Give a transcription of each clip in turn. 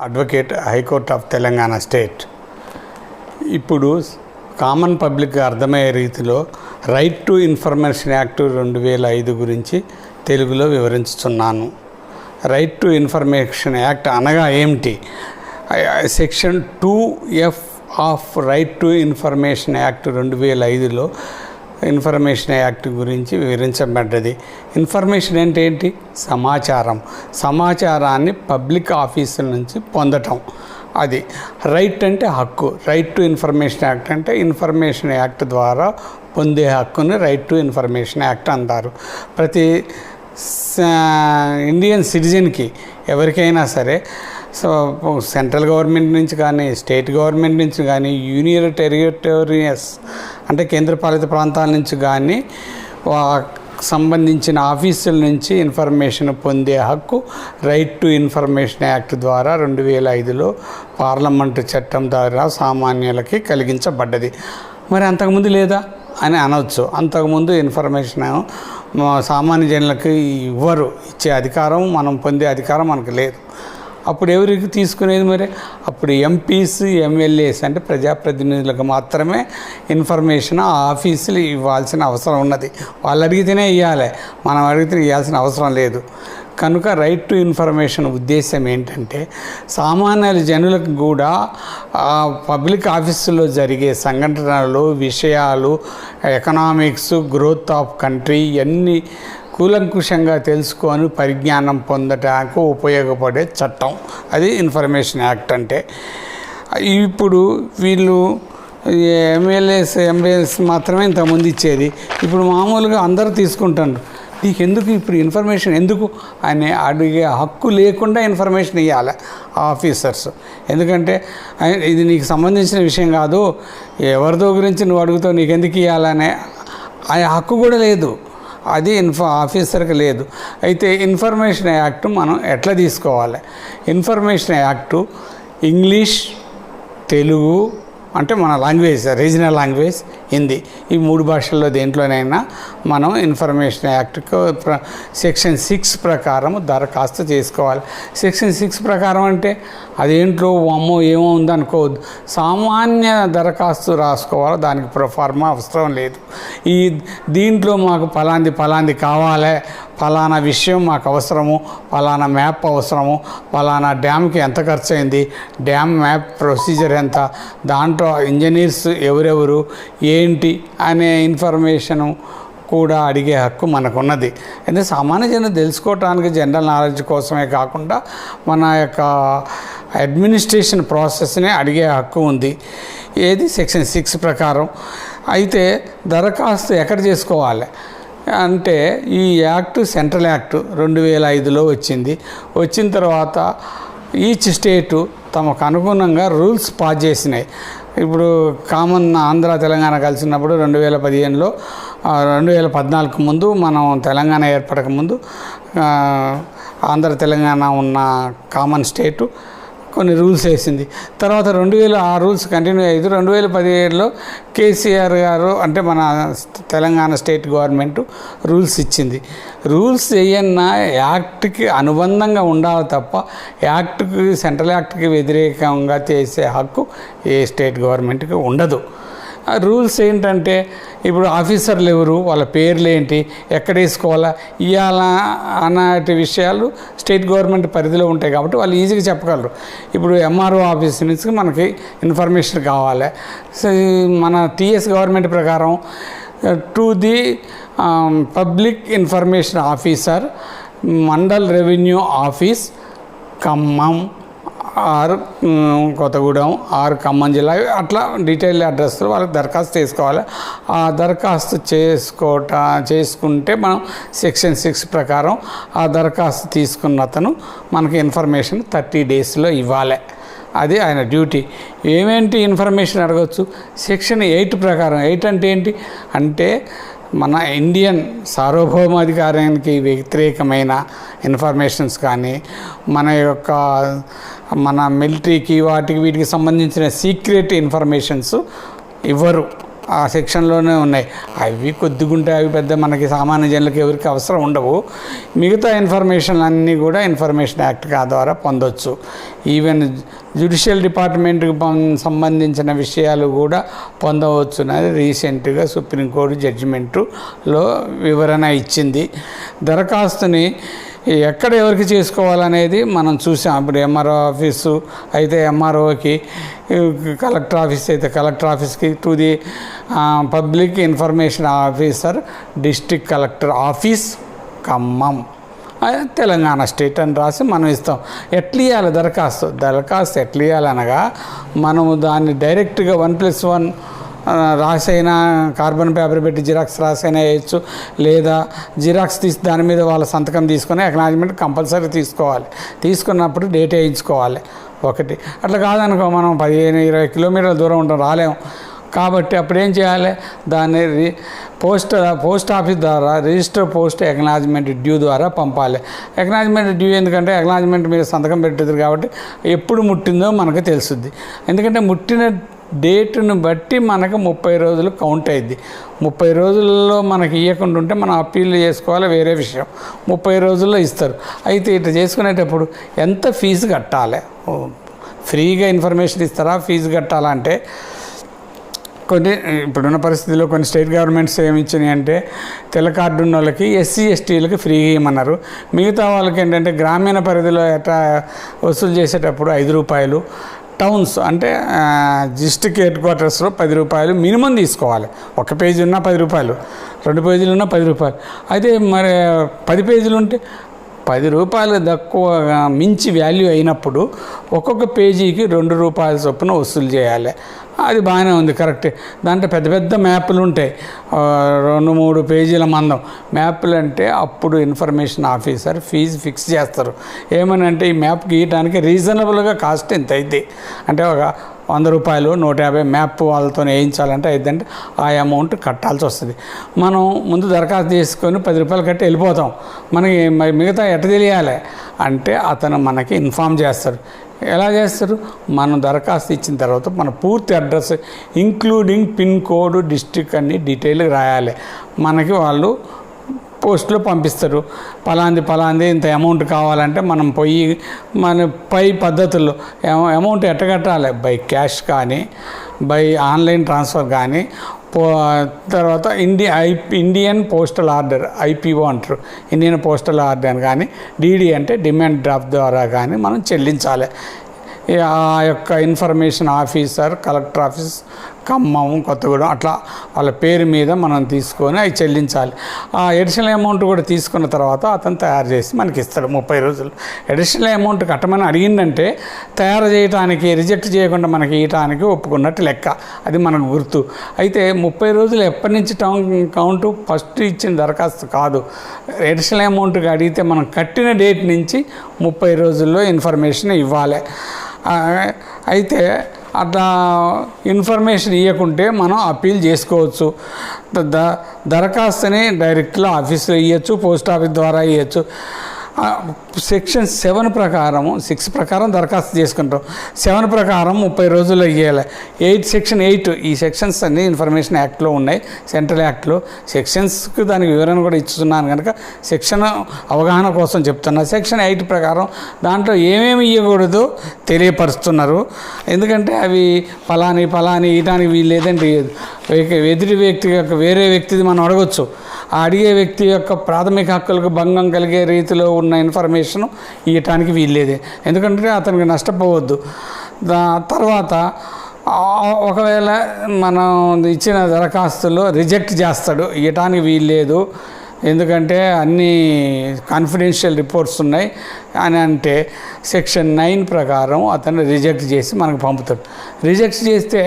Advocate high court of Telangana state. ఇప్పుడు common public అర్థమయ్యే రీతిలో రైట్ టు ఇన్ఫర్మేషన్ యాక్ట్ రెండు వేల ఐదు గురించి తెలుగులో వివరించుతున్నాను రైట్ టు ఇన్ఫర్మేషన్ యాక్ట్ అనగా ఏమిటి? Section two F of right to information act రెండు వేల ఐదులో ఇన్ఫర్మేషన్ యాక్ట్ గురించి వివరించబడ్డది. ఇన్ఫర్మేషన్ అంటే ఏంటి? సమాచారం. సమాచారాన్ని పబ్లిక్ ఆఫీసుల నుంచి పొందటం. అది రైట్ అంటే హక్కు. రైట్ టు ఇన్ఫర్మేషన్ యాక్ట్ అంటే ఇన్ఫర్మేషన్ యాక్ట్ ద్వారా పొందే హక్కుని రైట్ టు ఇన్ఫర్మేషన్ యాక్ట్ అంటారు. ప్రతి ఇండియన్ సిటిజన్కి ఎవరికైనా సరే సో సెంట్రల్ గవర్నమెంట్ నుంచి కానీ స్టేట్ గవర్నమెంట్ నుంచి కానీ యూనియన్ టెరిటోరియస్ అంటే కేంద్రపాలిత ప్రాంతాల నుంచి కానీ సంబంధించిన ఆఫీసుల నుంచి ఇన్ఫర్మేషన్ పొందే హక్కు రైట్ టు ఇన్ఫర్మేషన్ యాక్ట్ ద్వారా రెండు వేల ఐదులో పార్లమెంటు చట్టం ద్వారా సామాన్యులకి కలిగించబడ్డది. మరి అంతకుముందు లేదా అని అనవచ్చు అంతకుముందు ఇన్ఫర్మేషన్ సామాన్య జనులకు ఇవ్వరు. ఇచ్చే అధికారం మనం పొందే అధికారం మనకు లేదు. అప్పుడు ఎవరికి తీసుకునేది మరి? అప్పుడు ఎంపీస్ ఎమ్మెల్యేస్ అంటే ప్రజాప్రతినిధులకు మాత్రమే ఇన్ఫర్మేషన్ ఆ ఆఫీసులు ఇవ్వాల్సిన అవసరం ఉన్నది. వాళ్ళు అడిగితేనే ఇవ్వాలి మనం అడిగితే ఇవ్వాల్సిన అవసరం లేదు. కనుక రైట్ టు ఇన్ఫర్మేషన్ ఉద్దేశం ఏంటంటే సామాన్య జనులకు కూడా పబ్లిక్ ఆఫీసులో జరిగే సంఘటనలు విషయాలు ఎకనామిక్స్ గ్రోత్ ఆఫ్ కంట్రీ ఇవన్నీ కూలంకుషంగా తెలుసుకొని పరిజ్ఞానం పొందటానికి ఉపయోగపడే చట్టం. అది ఇన్ఫర్మేషన్ యాక్ట్ అంటే. ఇప్పుడు వీళ్ళు ఎమ్మెల్యేస్ ఎంబీఎస్ మాత్రమే ఇంతకుముందు ఇచ్చేది. ఇప్పుడు మామూలుగా అందరూ తీసుకుంటారు. నీకు ఎందుకు ఇప్పుడు ఇన్ఫర్మేషన్ ఎందుకు? అని అడిగే హక్కు లేకుండా ఇన్ఫర్మేషన్ ఇవ్వాలి ఆఫీసర్స్. ఎందుకంటే ఇది నీకు సంబంధించిన విషయం కాదు. ఎవరిదో గురించి నువ్వు అడుగుతావు నీకు ఎందుకు ఇవ్వాలనే ఆ హక్కు కూడా లేదు. అది ఇన్ఫో ఆఫీసర్కి లేదు. అయితే ఇన్ఫర్మేషన్ యాక్ట్ మనం ఎట్లా తీసుకోవాలి? ఇన్ఫర్మేషన్ యాక్టు ఇంగ్లీష్ తెలుగు అంటే మన లాంగ్వేజ్ రీజనల్ లాంగ్వేజ్ హిందీ. ఈ మూడు భాషల్లో దేంట్లోనైనా మనం ఇన్ఫర్మేషన్ యాక్ట్ ప్ర- సెక్షన్ సిక్స్ ప్రకారం దరఖాస్తు చేసుకోవాలి. సెక్షన్ సిక్స్ ప్రకారం అంటే అదేంట్లో అమ్మో ఏమో ఉందనుకోవద్దు. సామాన్య దరఖాస్తు రాసుకోవాలి దానికి ప్రొఫార్మా అవసరం లేదు. ఈ దీంట్లో మాకు ఫలాంది ఫలాంది కావాలి ఫలానా విషయం మాకు అవసరము ఫలానా మ్యాప్ అవసరము ఫలానా డ్యామ్కి ఎంత ఖర్చు అయింది డ్యామ్ మ్యాప్ ప్రొసీజర్ ఎంత దాంట్లో ఇంజనీర్స్ ఎవరెవరు ఏ ఏంటి అనే ఇన్ఫర్మేషను కూడా అడిగే హక్కు మనకున్నది. అంటే సామాన్య జనం తెలుసుకోవటానికి జనరల్ నాలెడ్జ్ కోసమే కాకుండా మన యొక్క అడ్మినిస్ట్రేషన్ ప్రాసెస్నే అడిగే హక్కు ఉంది. ఏది? సెక్షన్ సిక్స్ ప్రకారం. అయితే దరఖాస్తు ఎక్కడ చేసుకోవాలి? అంటే ఈ యాక్ట్ సెంట్రల్ యాక్ట్ రెండు వేల ఐదులో వచ్చింది. వచ్చిన తర్వాత ఈచ్ స్టేటు తమకు అనుగుణంగా రూల్స్ పాస్ చేసినాయి. ఇప్పుడు కామన్ ఆంధ్ర తెలంగాణ కలిసినప్పుడు రెండు వేల పదిహేనులో రెండు వేల పద్నాలుగు ముందు మనం తెలంగాణ ఏర్పడక ముందు ఆంధ్ర తెలంగాణ ఉన్న కామన్ స్టేటు కొన్ని రూల్స్ వేసింది. తర్వాత రెండు వేల ఆ రూల్స్ కంటిన్యూ అయ్యింది రెండు వేల పదిహేడులో కేసీఆర్ గారు అంటే మన తెలంగాణ స్టేట్ గవర్నమెంట్ రూల్స్ ఇచ్చింది. రూల్స్ ఏయన్నా యాక్ట్కి అనుబంధంగా ఉండాలి తప్ప యాక్ట్కి సెంట్రల్ యాక్ట్కి వ్యతిరేకంగా చేసే హక్కు ఏ స్టేట్ గవర్నమెంట్కి ఉండదు. ఆ రూల్స్ ఏంటంటే ఇప్పుడు ఆఫీసర్లు ఎవరు వాళ్ళ పేర్లు ఏంటి ఎక్కడ వేసుకోవాలా ఇవ్వాలా అన్నటి విషయాలు స్టేట్ గవర్నమెంట్ పరిధిలో ఉంటాయి కాబట్టి వాళ్ళు ఈజీగా చెప్పగలరు. ఇప్పుడు ఎంఆర్ఓ ఆఫీస్ నుంచి మనకి ఇన్ఫర్మేషన్ కావాలి. సో మన టీఎస్ గవర్నమెంట్ ప్రకారం to the public information officer mandal revenue office Khammam. ఆరు కొత్తగూడెం ఆరు ఖమ్మం జిల్లా అట్లా డీటెయిల్ అడ్రస్లో వాళ్ళకి దరఖాస్తు చేసుకోవాలి. ఆ దరఖాస్తు చేసుకోట చేసుకుంటే మనం సెక్షన్ సిక్స్ ప్రకారం ఆ దరఖాస్తు తీసుకున్న అతను మనకి ఇన్ఫర్మేషన్ థర్టీ డేస్లో ఇవ్వాలి. అది ఆయన డ్యూటీ. ఏమేంటి ఇన్ఫర్మేషన్ అడగచ్చు? సెక్షన్ ఎయిట్ ప్రకారం ఎయిట్ అంటే ఏంటి? అంటే మన ఇండియన్ సార్వభౌమాధికారానికి వ్యతిరేకమైన ఇన్ఫర్మేషన్స్ కానీ మన యొక్క మన మిలిటరీకి వాటికి వీటికి సంబంధించిన సీక్రెట్ ఇన్ఫర్మేషన్స్ ఇవ్వరు. ఆ సెక్షన్లోనే ఉన్నాయి. అవి కొద్దిగుంటే అవి పెద్ద మనకి సామాన్య జనులకు ఎవరికి అవసరం ఉండవు. మిగతా ఇన్ఫర్మేషన్ అన్నీ కూడా ఇన్ఫర్మేషన్ యాక్ట్ కా ద్వారా పొందొచ్చు. ఈవెన్ జ్యుడిషియల్ డిపార్ట్మెంట్కి సంబంధించిన విషయాలు కూడా పొందవచ్చు. అనేది రీసెంట్గా సుప్రీంకోర్టు జడ్జిమెంటులో వివరణ ఇచ్చింది. దరఖాస్తుని ఎక్కడ ఎవరికి చేసుకోవాలనేది మనం చూసాం. ఇప్పుడు ఎంఆర్ఓ ఆఫీసు అయితే ఎంఆర్ఓకి కలెక్టర్ ఆఫీస్ అయితే కలెక్టర్ ఆఫీస్కి to the public information officer district collector office Khammam. Telangana state అని రాసి మనం ఇస్తాం. ఎట్లా ఇవ్వాలి దరఖాస్తు? దరఖాస్తు ఎట్లా ఇవ్వాలనగా మనము దాన్ని డైరెక్ట్గా వన్ ప్లస్ వన్ రాసైనా కార్బన్ పేపర్ పెట్టి జిరాక్స్ రాసైనా వేయచ్చు. లేదా జిరాక్స్ తీసి దాని మీద వాళ్ళ సంతకం తీసుకొని అక్నాలజ్మెంట్ కంపల్సరీ తీసుకోవాలి. తీసుకున్నప్పుడు డేట్ వేయించుకోవాలి. ఒకటి. అట్లా కాదనుకో మనం పదిహేను ఇరవై కిలోమీటర్ల దూరం ఉంటాం రాలేము కాబట్టి అప్పుడు ఏం చేయాలి? దాన్ని రి పోస్ట్ పోస్ట్ ఆఫీస్ ద్వారా రిజిస్టర్ పోస్ట్ ఎక్నాలజ్మెంట్ డ్యూ ద్వారా పంపాలి. ఎక్నాలజ్మెంట్ డ్యూ ఎందుకంటే ఎక్నాలజ్మెంట్ మీద సంతకం పెట్టారు కాబట్టి ఎప్పుడు ముట్టిందో మనకు తెలుస్తుంది ఎందుకంటే ముట్టిన డేట్ను బట్టి మనకు ముప్పై రోజులు కౌంట్ అయింది ముప్పై రోజుల్లో మనకి ఇవ్వకుండా ఉంటే మనం అప్పీల్ చేసుకోవాలి వేరే విషయం. ముప్పై రోజుల్లో ఇస్తారు. అయితే ఇట్లా చేసుకునేటప్పుడు ఎంత ఫీజు కట్టాలి? ఫ్రీగా ఇన్ఫర్మేషన్ ఇస్తారా? ఫీజు కట్టాలంటే కొన్ని ఇప్పుడున్న పరిస్థితిలో కొన్ని స్టేట్ గవర్నమెంట్స్ ఏమిచ్చినాయి అంటే తెల్ల కార్డు ఉన్న వాళ్ళకి ఎస్సీ ఎస్టీలకి ఫ్రీగా ఇవ్వమన్నారు మిగతా వాళ్ళకి ఏంటంటే గ్రామీణ పరిధిలో ఎట్లా వసూలు చేసేటప్పుడు ఐదు రూపాయలు టౌన్స్ అంటే డిస్ట్రిక్ట్ హెడ్ క్వార్టర్స్లో పది రూపాయలు మినిమం తీసుకోవాలి. ఒక పేజీ ఉన్నా పది రూపాయలు. రెండు పేజీలు ఉన్నా పది రూపాయలు. అయితే మరి పది పేజీలు ఉంటే పది రూపాయలు తక్కువ మించి వాల్యూ అయినప్పుడు ఒక్కొక్క పేజీకి రెండు రూపాయల చొప్పున వసూలు చేయాలి. అది బాగానే ఉంది కరెక్ట్ దాంట్లో పెద్ద పెద్ద మ్యాప్లు ఉంటాయి. రెండు మూడు పేజీల మందం. మ్యాప్లు అంటే అప్పుడు ఇన్ఫర్మేషన్ ఆఫీసర్ ఫీజు ఫిక్స్ చేస్తారు. ఏమని అంటే ఈ మ్యాప్ గీయడానికి రీజనబుల్గా కాస్ట్ ఎంత అయితే అంటే ఒక వంద రూపాయలు నూట యాభై మ్యాప్ వాళ్ళతో వేయించాలంటే అయిద్దంటే ఆ అమౌంట్ కట్టాల్సి వస్తుంది. మనం ముందు దరఖాస్తు చేసుకొని పది రూపాయలు కట్టి వెళ్ళిపోతాం. మనకి మరి మిగతా ఎట్ట తెలియాలి? అంటే అతను మనకి ఇన్ఫామ్ చేస్తారు ఎలా చేస్తారు మనం దరఖాస్తు ఇచ్చిన తర్వాత మన పూర్తి address including pin code district అన్ని డీటెయిల్గా రాయాలి. మనకి వాళ్ళు పోస్ట్లో పంపిస్తారు. పలాంది పలాంది ఇంత అమౌంట్ కావాలంటే మనం పోయి మన పై పద్ధతుల్లో అమౌంట్ ఎట్టగట్టాలి బై క్యాష్ కానీ బై ఆన్లైన్ ట్రాన్స్ఫర్ కానీ పో తర్వాత India I Indian postal order IPO అంటారు. ఇండియన్ పోస్టల్ ఆర్డర్ అని కానీ డీడీ అంటే డిమాండ్ డ్రాఫ్ట్ ద్వారా కానీ మనం చెల్లించాలి. ఆ యొక్క information officer collector office Khammam Kothagudem అట్లా వాళ్ళ పేరు మీద మనం తీసుకొని అవి చెల్లించాలి. ఆ ఎడిషనల్ అమౌంట్ కూడా తీసుకున్న తర్వాత అతను తయారు చేసి మనకి ఇస్తాడు ముప్పై రోజులు. ఎడిషనల్ అమౌంట్ కట్టమని అడిగిందంటే తయారు చేయడానికి రిజెక్ట్ చేయకుండా మనకి ఇవ్వటానికి ఒప్పుకున్నట్టు లెక్క. అది మనకు గుర్తు. అయితే ముప్పై రోజులు ఎప్పటి నుంచి టౌన్ కౌంట్? ఫస్ట్ ఇచ్చిన దరఖాస్తు కాదు. ఎడిషనల్ అమౌంట్కి అడిగితే మనం కట్టిన డేట్ నుంచి ముప్పై రోజుల్లో ఇన్ఫర్మేషన్ ఇవ్వాలి. అయితే అట్లా ఇన్ఫర్మేషన్ ఇవ్వకుంటే మనం అప్పీల్ చేసుకోవచ్చు. ద- దరఖాస్తుని డైరెక్ట్లో ఆఫీస్లో ఇవ్వచ్చు పోస్ట్ ఆఫీస్ ద్వారా ఇవ్వచ్చు సెక్షన్ సెవెన్ ప్రకారం సిక్స్ ప్రకారం దరఖాస్తు చేసుకుంటాం. సెవెన్ ప్రకారం ముప్పై రోజుల్లో ఇవ్వాలి ఎయిట్ సెక్షన్ ఎయిట్ ఈ సెక్షన్స్ అన్ని ఇన్ఫర్మేషన్ యాక్ట్లో ఉన్నాయి సెంట్రల్ యాక్ట్లో. సెక్షన్స్కి దానికి వివరణ కూడా ఇస్తున్నాను కనుక సెక్షన్ అవగాహన కోసం చెప్తున్నా. సెక్షన్ ఎయిట్ ప్రకారం దాంట్లో ఏమేమి ఇవ్వకూడదో తెలియపరుస్తున్నారు. ఎందుకంటే అవి ఫలాని ఫలాని ఇయటానికి వీలు లేదంటే ఎదుటి వ్యక్తి యొక్క వేరే వ్యక్తిది మనం అడగొచ్చు. అడిగే వ్యక్తి యొక్క ప్రాథమిక హక్కులకు భంగం కలిగే రీతిలో ఉన్న ఇన్ఫర్మేషన్ ఇవ్వటానికి వీల్లేదే. ఎందుకంటే అతనికి నష్టపోవద్దు. దా తర్వాత ఒకవేళ మనం ఇచ్చిన దరఖాస్తులో రిజెక్ట్ చేస్తాడు ఇవ్వటానికి వీల్లేదు. ఎందుకంటే అన్ని కాన్ఫిడెన్షియల్ రిపోర్ట్స్ ఉన్నాయి అని అంటే సెక్షన్ నైన్ ప్రకారం అతను రిజెక్ట్ చేసి మనకు పంపుతాడు. రిజెక్ట్ చేస్తే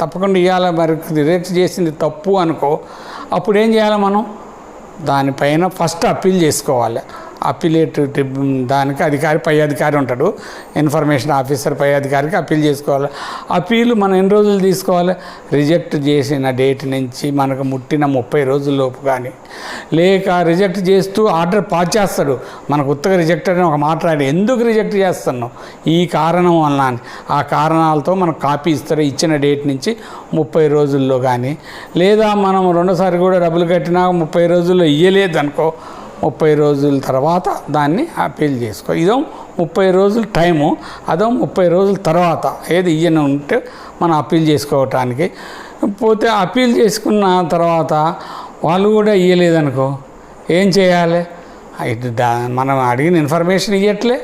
తప్పకుండా ఇవ్వాలి మరి రిజెక్ట్ చేసింది తప్పు అనుకో అప్పుడు ఏం చేయాలి మనం? దానిపైన ఫస్ట్ అప్పీల్ చేసుకోవాలి. అప్పీలేట్ దానికి అధికారి పై అధికారి ఉంటాడు. ఇన్ఫర్మేషన్ ఆఫీసర్ పై అధికారికి అప్పీల్ చేసుకోవాలి. అప్పీలు మనం ఎన్ని రోజులు తీసుకోవాలి? రిజెక్ట్ చేసిన డేట్ నుంచి మనకు ముట్టిన ముప్పై రోజుల్లోపు కానీ లేక రిజెక్ట్ చేస్తూ ఆర్డర్ పాస్ చేస్తాడు. మనకు ఉత్తగా రిజెక్ట్ అని ఒక మాట్లాడి ఎందుకు రిజెక్ట్ చేస్తున్నావు? ఈ కారణం వలన అని. ఆ కారణాలతో మనకు కాపీ ఇస్తారు ఇచ్చిన డేట్ నుంచి ముప్పై రోజుల్లో కానీ లేదా మనం రెండోసారి కూడా డబ్బులు కట్టినా ముప్పై రోజుల్లో ఇయ్యలేదు అనుకో ముప్పై రోజుల తర్వాత దాన్ని అప్పీల్ చేసుకో. ఇదో ముప్పై రోజుల టైము అదో ముప్పై రోజుల తర్వాత ఏది ఇయ్యను ఉంటే మనం అప్పీల్ చేసుకోవటానికి. పోతే అప్పీల్ చేసుకున్న తర్వాత వాళ్ళు కూడా ఇయ్యలేదనుకో ఏం చేయాలి? ఇటు దా మనం అడిగిన ఇన్ఫర్మేషన్ ఇవ్వట్లే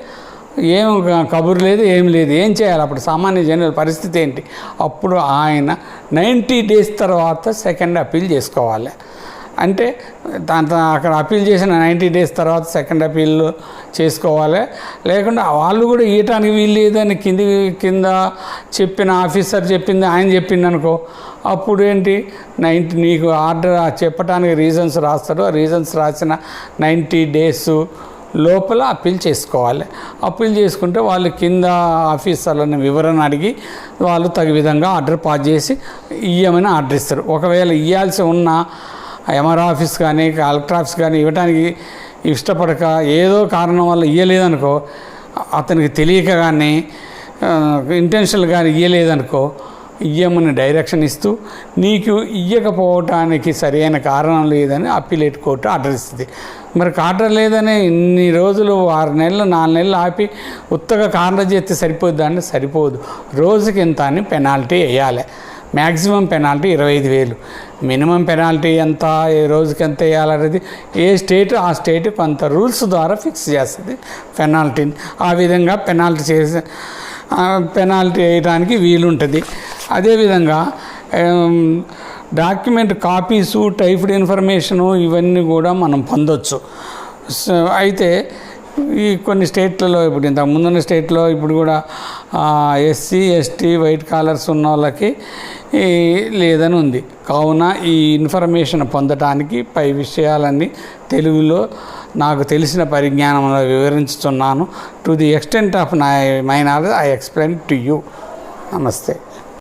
ఏం కబురు లేదు ఏం లేదు ఏం చేయాలి? అప్పుడు సామాన్య జనుల పరిస్థితి ఏంటి? అప్పుడు ఆయన నైంటీ డేస్ తర్వాత సెకండ్ అప్పీల్ చేసుకోవాలి. అంటే దాంతో అక్కడ అప్పీల్ చేసిన నైంటీ డేస్ తర్వాత సెకండ్ అప్పీల్ చేసుకోవాలి. లేకుండా వాళ్ళు కూడా ఇవ్వటానికి వీలు లేదని కింది కింద చెప్పిన ఆఫీసర్ చెప్పింది ఆయన చెప్పింది అనుకో అప్పుడు ఏంటి? నైంటీ నీకు ఆర్డర్ చెప్పడానికి రీజన్స్ రాస్తాడు. ఆ రీజన్స్ రాసిన నైంటీ డేస్ లోపల అప్పీల్ చేసుకోవాలి. అప్పీల్ చేసుకుంటే వాళ్ళు కింద ఆఫీసర్లను వివరణ అడిగి వాళ్ళు తగు విధంగా ఆర్డర్ పాస్ చేసి ఇయ్యమని ఆర్డర్ ఇస్తారు. ఒకవేళ ఇవ్వాల్సి ఉన్న ఎంఆర్ ఆఫీస్ కానీ కలెక్టర్ ఆఫీస్ కానీ ఇవ్వడానికి ఇష్టపడక ఏదో కారణం వల్ల ఇవ్వలేదనుకో అతనికి తెలియక కానీ ఇంటెన్షనల్ కానీ ఇవ్వలేదనుకో ఇయ్యమని డైరెక్షన్ ఇస్తూ నీకు ఇయ్యకపోవటానికి సరైన కారణం లేదని అప్పీలేట్ కోర్టు ఆర్డర్ ఇస్తుంది. మరి ఆర్డర్ లేదని ఇన్ని రోజులు ఆరు నెలలు నాలుగు నెలలు ఆపి ఉత్తగా కారణం చేస్తే సరిపోద్దా అంటే సరిపోదు. రోజుకి ఇంత అని పెనాల్టీ వేయాలి. మ్యాక్సిమం పెనాల్టీ ఇరవై ఐదు వేలు. మినిమం పెనాల్టీ ఎంత ఏ రోజుకి ఎంత వేయాలనేది ఏ స్టేట్ ఆ స్టేట్ కొంత రూల్స్ ద్వారా ఫిక్స్ చేస్తుంది పెనాల్టీని ఆ విధంగా పెనాల్టీ చేసి పెనాల్టీ వేయడానికి వీలుంటుంది. అదేవిధంగా డాక్యుమెంట్ కాపీసు టైప్డ్ ఇన్ఫర్మేషను ఇవన్నీ కూడా మనం పొందొచ్చు. సో అయితే ఈ కొన్ని స్టేట్లలో ఇప్పుడు ఇంతకు ముందున్న స్టేట్లో ఇప్పుడు కూడా ఎస్సీ ఎస్టీ వైట్ కాలర్స్ ఉన్న వాళ్ళకి లేదని ఉంది. కావున ఈ ఇన్ఫర్మేషన్ పొందటానికి పై విషయాలన్నీ తెలుగులో నాకు తెలిసిన పరిజ్ఞానంలో వివరించుతున్నాను. టు ది ఎక్స్టెంట్ ఆఫ్ నై my knowledge I explain to you. నమస్తే.